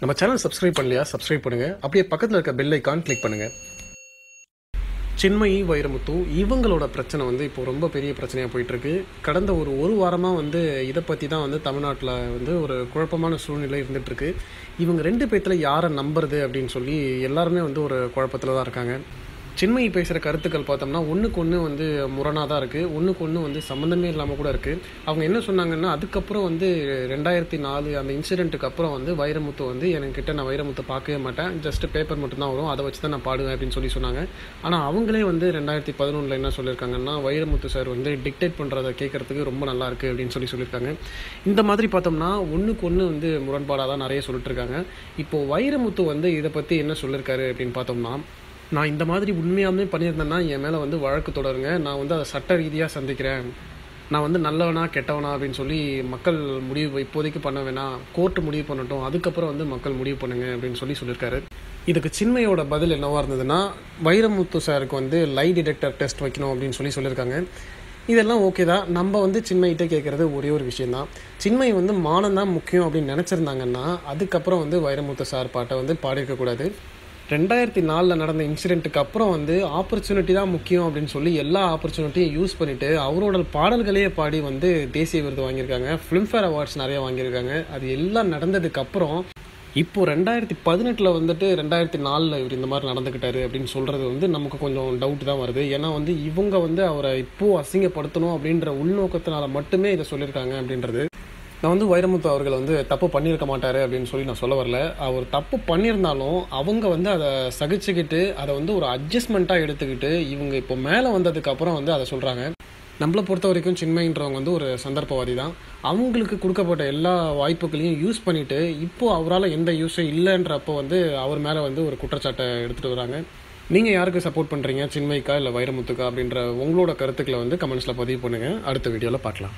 நம்ம channel subscribe பண்ணலையா? Subscribe பண்ணுங்கள் அப்படியே பக்கத்தில் இருக்க பெல் ஐக்கான் கிளிக் பண்ணுங்கள் சின்மயி வைரமுத்து இவங்களோட பிரச்சனை வந்து இப்போ ரொம்ப பெரிய பிரச்சனையாக போயிட்டுருக்கு. கடந்த ஒரு ஒரு வாரமாக வந்து இதை பற்றி தான் வந்து தமிழ்நாட்டில் வந்து ஒரு குழப்பமான சூழ்நிலை இருந்துகிட்ருக்கு இவங்க ரெண்டு பேர்த்தில் யாரை நம்புறது அப்படின்னு சொல்லி எல்லாருமே வந்து ஒரு குழப்பத்தில் தான் இருக்காங்க. சின்மயி பேசுகிற கருத்துக்கள் பார்த்தோம்னா ஒன்றுக்கு ஒன்று வந்து முரணாக தான் இருக்குது ஒன்றுக்கு ஒன்று வந்து சம்மந்தமே இல்லாமல் கூட இருக்குது அவங்க என்ன சொன்னாங்கன்னா அதுக்கப்புறம் வந்து ரெண்டாயிரத்தி நாலு அந்த இன்சிடென்ட்டுக்கு அப்புறம் வந்து வைரமுத்து வந்து என்கிட்ட நான் வைரமுத்து பார்க்கவே மாட்டேன். ஜஸ்ட் பேப்பர் மட்டும்தான் வரும். அதை வச்சு தான் நான் பாடுவேன் அப்படின்னு சொல்லி சொன்னாங்க. ஆனால் அவங்களே வந்து ரெண்டாயிரத்தி பதினொன்றில் என்ன சொல்லியிருக்காங்கன்னா வைரமுத்து சார் வந்து டிக்டேட் பண்ணுறதை கேட்குறதுக்கு ரொம்ப நல்லா இருக்குது அப்படின்னு சொல்லி சொல்லியிருக்காங்க. இந்த மாதிரி பார்த்தோம்னா ஒன்றுக்கு ஒன்று வந்து முரண்பாடாக தான் நிறைய சொல்லிட்டு இருக்காங்க. இப்போது வைரமுத்து வந்து இதை பற்றி என்ன சொல்லியிருக்காரு அப்படின்னு பார்த்தோம்னா நான் இந்த மாதிரி உண்மையாலுமே பண்ணியிருந்தேன்னா என் மேலே வந்து வழக்கு தொடருங்க. நான் வந்து அதை சட்ட ரீதியாக சந்திக்கிறேன். நான் வந்து நல்லவனா கெட்டவனா அப்படின்னு சொல்லி மக்கள் முடிவு இப்போதைக்கு பண்ண வேணாம். கோர்ட்டு முடிவு பண்ணட்டும். அதுக்கப்புறம் வந்து மக்கள் முடிவு பண்ணுங்க அப்படின்னு சொல்லி சொல்லியிருக்காரு. இதுக்கு சின்மையோட பதில் என்னவாக இருந்ததுன்னா வைரமுத்து சாருக்கு வந்து லை டிடெக்டர் டெஸ்ட் வைக்கணும் அப்படின்னு சொல்லி சொல்லியிருக்காங்க. இதெல்லாம் ஓகே தான். நம்ம வந்து சின்மையிட்ட கேட்குறது ஒரே ஒரு விஷயந்தான் சின்மை வந்து மானம் தான் முக்கியம் அப்படின்னு நினச்சிருந்தாங்கன்னா அதுக்கப்புறம் வந்து வைரமுத்து சார் பாட்டை வந்து பாடியிருக்கக்கூடாது. ரெண்டாயிரத்தி நாலில் நடந்த இன்சிடெண்ட்டுக்கு அப்புறம் வந்து ஆப்பர்ச்சுனிட்டி தான் முக்கியம் அப்படின்னு சொல்லி எல்லா ஆப்பர்ச்சுனிட்டியும் யூஸ் பண்ணிவிட்டு அவரோட பாடல்களையே பாடி வந்து தேசிய விருது வாங்கியிருக்காங்க. ஃபிலிம்ஃபேர் அவார்ட்ஸ் நிறைய வாங்கியிருக்காங்க. அது எல்லாம் நடந்ததுக்கு அப்புறம் ரெண்டாயிரத்தி பதினெட்டில் வந்துட்டு ரெண்டாயிரத்தி நாலில் இவர் இந்த மாதிரி நடந்துக்கிட்டாரு அப்படின்னு சொல்கிறது வந்து நமக்கு கொஞ்சம் டவுட் தான் வருது. ஏன்னா வந்து இவங்க வந்து அவரை இப்போது அசிங்கப்படுத்தணும் அப்படின்ற உள்நோக்கத்தினால மட்டுமே இதை சொல்லியிருக்காங்க அப்படின்றது. நான் வந்து வைரமுத்து அவர்களை வந்து தப்பு பண்ணியிருக்க மாட்டார் அப்படின்னு சொல்லி நான் சொல்ல வரல. அவர் தப்பு பண்ணியிருந்தாலும் அவங்க வந்து அதை சகிச்சுக்கிட்டு அதை வந்து ஒரு அட்ஜஸ்ட்மெண்ட்டாக எடுத்துக்கிட்டு இவங்க இப்போ மேலே வந்ததுக்கப்புறம் வந்து அதை சொல்கிறாங்க நம்மளை பொறுத்த வரைக்கும் சின்மைன்றவங்க வந்து ஒரு சந்தர்ப்பவாதி தான் அவங்களுக்கு கொடுக்கப்பட்ட எல்லா வாய்ப்புகளையும் யூஸ் பண்ணிவிட்டு இப்போது அவரால் எந்த யூஸும் இல்லைன்றப்போ வந்து அவர் மேலே வந்து ஒரு குற்றச்சாட்டை எடுத்துகிட்டு வராங்க. நீங்கள் யாருக்கு சப்போர்ட் பண்ணுறீங்க சின்மைக்கா இல்லை வைரமுத்துக்கா அப்படின்ற உங்களோட கருத்துக்களை வந்து கமெண்ட்ஸில் பதிவு பண்ணுங்கள் அடுத்த வீடியோவில் பார்க்கலாம்.